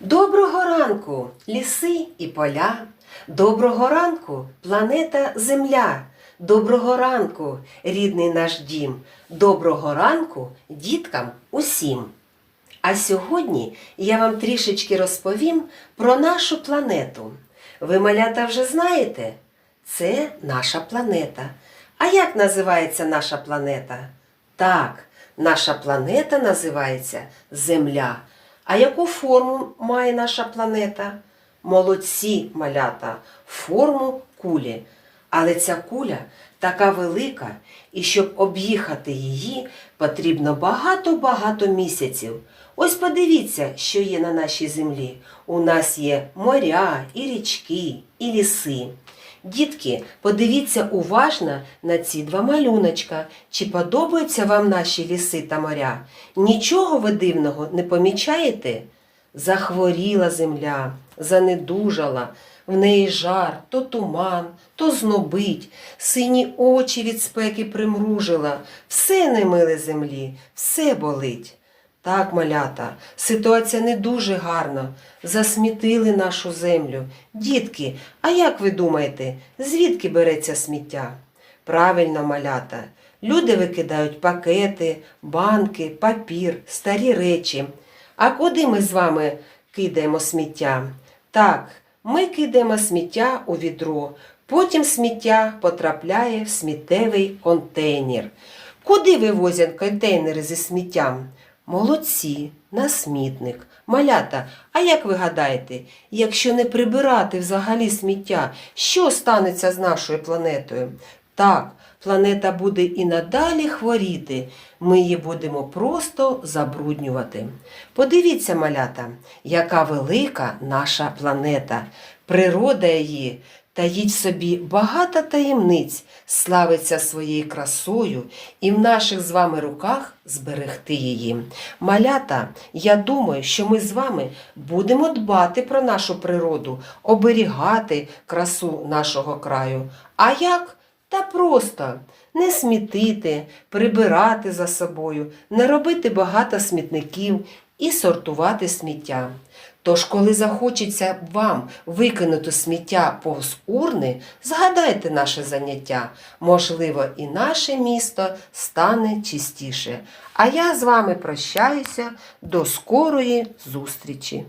Доброго ранку, ліси і поля. Доброго ранку, планета Земля. Доброго ранку, рідний наш дім. Доброго ранку діткам усім. А сьогодні я вам трішечки розповім про нашу планету. Ви, малята, вже знаєте? Це наша планета. А як називається наша планета? Так, наша планета називається Земля. А яку форму має наша планета? Молодці малята, форму кулі. Але ця куля така велика, і щоб об'їхати її, потрібно багато-багато місяців. Ось подивіться, що є на нашій землі. У нас є моря, і річки, і ліси. Дітки, подивіться уважно на ці два малюночка. Чи подобаються вам наші ліси та моря? Нічого ви дивного не помічаєте? Захворіла земля, занедужала, в неї жар, то туман, то знобить, сині очі від спеки примружила, все немиле землі, все болить. Так, малята, ситуація не дуже гарна. Засмітили нашу землю. Дітки, а як ви думаєте, звідки береться сміття? Правильно, малята. Люди викидають пакети, банки, папір, старі речі. А куди ми з вами кидаємо сміття? Так, ми кидаємо сміття у відро, потім сміття потрапляє в сміттєвий контейнер. Куди вивозять контейнери зі сміттям? Молодці, на смітник. Малята, а як ви гадаєте, якщо не прибирати взагалі сміття, що станеться з нашою планетою? Так, планета буде і надалі хворіти, ми її будемо просто забруднювати. Подивіться, малята, яка велика наша планета. Природа її таїть в собі багато таємниць, славиться своєю красою, і в наших з вами руках зберегти її. Малята, я думаю, що ми з вами будемо дбати про нашу природу, оберігати красу нашого краю. А як? Та просто не смітити, прибирати за собою, не робити багато смітників і сортувати сміття. Тож, коли захочеться вам викинути сміття повз урни, згадайте наше заняття. Можливо, і наше місто стане чистіше. А я з вами прощаюся до скорої зустрічі.